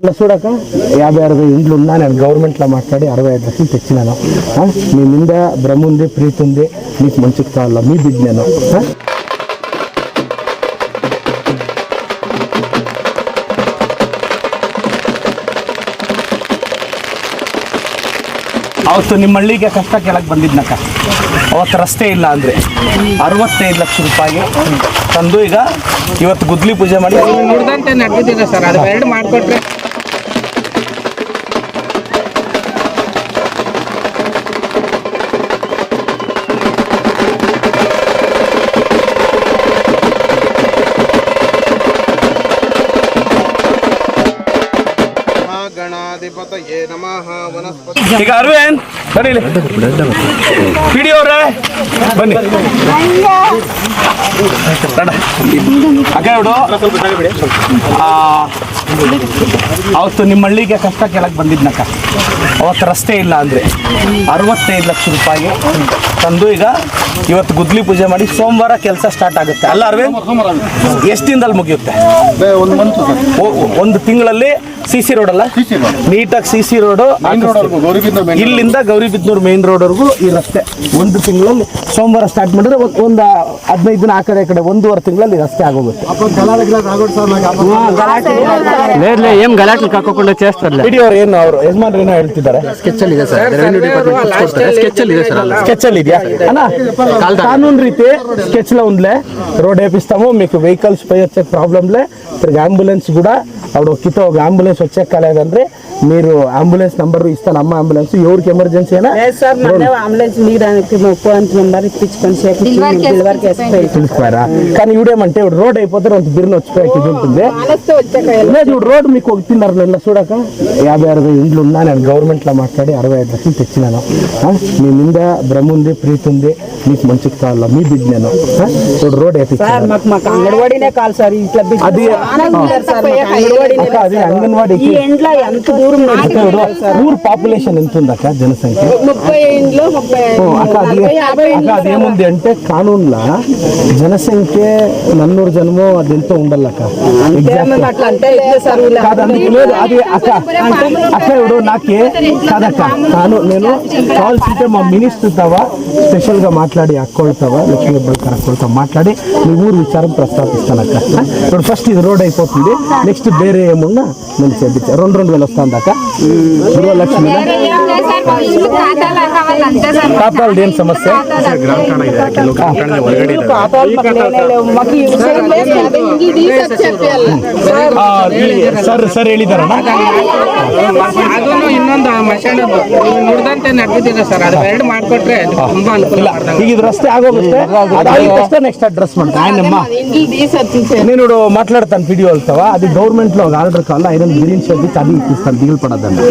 ఇలా చూడక యాభై అరవై ఇండ్లు ఉన్నా నేను గవర్నమెంట్లో మాట్లాడి అరవై ఐదు లక్షలు తెచ్చినాను ఆ? మీ మీద భ్రమ ఉంది ప్రీతి ఉంది మీకు మంచిది కావాలా మీ బిడ్ నేను ఆ? ಅವತ್ತು ನಿಮ್ಮ ಹಳ್ಳಿಗೆ ಕಷ್ಟ ಕೆಳಗೆ ಬಂದಿದ್ನಕ್ಕ ಅವತ್ತು ರಸ್ತೆ ಇಲ್ಲ ಅಂದರೆ ಅರವತ್ತೈದು ಲಕ್ಷ ರೂಪಾಯಿ ತಂದು ಈಗ ಇವತ್ತು ಗುದ್ಲಿ ಪೂಜೆ ಮಾಡಿ ನುಡ್ದಂತೆ ನಡೆದಿದೆ ಸರ್ ಅದು ಎರಡು ಮಾಡ್ಕೊಟ್ರೆ ಗಣಾಧಿಪತಯೇ ನಮಃ ವನಸ್ಪತಿ. ಈಗ ಅರವಿಂದ್ ಬನ್ನಿ ಪಿ ಡಿ ಅವರೇ ಬನ್ನಿ. ತಡ. ಅಕ್ಕ ಇವ್ಡು ಆ, ಅವತ್ತು ನಿಮ್ಮ ಹಳ್ಳಿಗೆ ಕಷ್ಟ ಕೆಳಗೆ ಬಂದಿದ್ನಕ್ಕ. ಅವತ್ತು ರಸ್ತೆ ಇಲ್ಲ ಅಂದರೆ ಅರವತ್ತೈದು ಲಕ್ಷ ರೂಪಾಯಿ ತಂದು ಈಗ ಇವತ್ತು ಗುದ್ಲಿ ಪೂಜೆ ಮಾಡಿ ಸೋಮವಾರ ಕೆಲಸ ಸ್ಟಾರ್ಟ್ ಆಗುತ್ತೆ. ಅಲ್ಲ ಅರವಿಂದ್ ಎಷ್ಟು ದಿನದಲ್ಲಿ ಮುಗಿಯುತ್ತೆ? ಒಂದು ತಿಂಗಳಲ್ಲಿ ಸಿ ಸಿ ರೋಡ್ ಅಲ್ಲ? ನೀಟಾಗಿ ಸಿ ಸಿ ರೋಡು ಇಲ್ಲಿಂದ ಗೌರಿಬಿದ್ನೂರು ಮೇನ್ ರೋಡ್ವರೆಗೂ ಈ ರಸ್ತೆ. ಒಂದು ತಿಂಗಳಲ್ಲಿ ಸೋಮವಾರ ಸ್ಟಾರ್ಟ್ ಮಾಡಿದ್ರೆ ಒಂದು ಹದಿನೈದು ದಿನ ಆ ಕಡೆ ಕಡೆ ಒಂದೂವರೆ ತಿಂಗಳಲ್ಲಿ ರಸ್ತೆ ಆಗೋಗುತ್ತೆ. ಏನ್ ಗಲಾಟೆ ಕಾಕೊಂಡು ಚೇಸ್ತಾರಲ್ಲ ಹಿಡಿಯೋರು ಏನು ಅವರು ಯಜಮಾನ್ರು ಏನೋ ಹೇಳ್ತಿದ್ದಾರೆ. ಸ್ಕೆಚಲ್ಲಿ ಇದೆ ಸರ್ ಸ್ಕೆಚಲ್ಲಿ ಇದೆ ಸರ್ ಇದೆಯಾ? ಅಣ್ಣ ಕಾನೂನು ರೀತಿ ಸ್ಕೆಚ್ ಲ ಒಂದ್ಲೆ. ರೋಡ್ వేపిస్తాము మీకు ವೆಹಿಕಲ್ಸ್ పై ಚೆಕ್ ಪ್ರಾಬ್ಲಮ್ಲೆ ಆಂಬುಲೆನ್ಸ್ ಕೂಡ కూడా అప్పుడు కితో ఒక అంబులెన్స్ వచ్చే మీరు అంబులెన్స్ నంబర్ ఇస్తాను అమ్మ అంబులెన్స్ ఎవరికి ఎమర్జెన్సీ అయినా అంబులెన్స్ నెంబర్ పిలుచుకోరా కానీ ఇవిడేమంటే ఇప్పుడు రోడ్ అయిపోతే కొంత బిర్న వచ్చిపోయాక ఇది ఉంటుంది లేదు ఇప్పుడు రోడ్ మీకు ఒకటిన్నర నెలల చూడక. యాభై అరవై ఇండ్లు ఉన్నా నేను గవర్నమెంట్లో మాట్లాడి అరవై ఐదు లక్షలు తెచ్చినాను? మీ మీద భ్రమ ఉంది ప్రీతి ఉంది. మీకు మంచిది కావాలా మీ బిడ్ నేను? ఇప్పుడు రోడ్ సార్ వేపించాను మాకు మాకు అంగన్వాడీనే కాదు సార్ ఇట్లా business అది- చాలా ఉన్నారు సార్ మాకు అంగన్వాడీనే అక్క, అది సార్. అంగన్వాడీకి ఈ ఎండ్ల ఎంత దూరం అక్క, ఇప్పుడు ఊరు పాపులేషన్ ఎంత ఉంది అక్క జనసంఖ్య ముప్పై ఇండ్లు ముప్పై ఓ, అక్క అది నలభై యాభై అక్క ఇండ్లు అది ఏముంది అంటే కానూన్లా జనసంఖ్య నన్నూరు జనమో అదెంతో ఉండల్లక్క మేము అట్లా అంటే లేదు సార్ వీళ్ళ- కాదు అందుకు లేదు అది అక్క అక్క ఇప్పుడు నాకే కాదక్క కాను నేను కావాల్సింటే మా మినిస్టర్ తవా స్పెషల్గా మాట్లాడి అక్కోళ్తావా లక్ష్మీ అబ్బాయి అక్కోళ్తా మాట్లాడి మీ ఊరు విచారం ప్రస్తావిస్తాను అక్క. ఇప్పుడు ఫస్ట్ ఇది రోడ్ అయిపోతుంది. నెక్స్ట్ వేరే ఏమున్నా నేను చేపించా. రెండు రెండు వేలు వస్తుంది అక్క. గృహలక్ష్మి కాపాడు ఏం సమస్య ఖాతాలు మాకు లేనే లేవు. మాకు ఈ విషయం లేదు. అదే ఇండ్లు తీసి చెప్పాలి. సార్, ಆ, ಈ- ಸರ್ ಸರ್ ಹೇಳಿದಾರಣ್ಣ ಅದನ್ನು ಇನ್ನೊಂದು ಮಶಾಣದ್ದು ನುಡ್ದಂತೆ ನಡೆದಿದೆ ಸರ್ ಅದು ಎರಡು ಮಾಡ್ಕೊಟ್ರೆ ತುಂಬಾ ಅನುಕೂಲ ಇಲ್ಲ ಮಾಡ್ದಂಗೆ. ಈಗ ಇದು ರಸ್ತೆ ಆಗೋಗುತ್ತೆ ಅದಾಗಿದ ತಕ್ಷಣ నెక్స్ట్ అడ్రస్ ಮಾಡ್ತಾ ఆయనమ్మ ఇండ్లు తీసి వచ్చేసారు. నేను ఇప్పుడు మాట్లాడతాను వీడియో వెళ్తావా అది గవర్నమెంట్ లో ఒక ఆర్డర్ కావాలి ఆయన గ్రీన్ షర్ట్ అది ఇప్పిస్తాను దిగులు పడద్దండి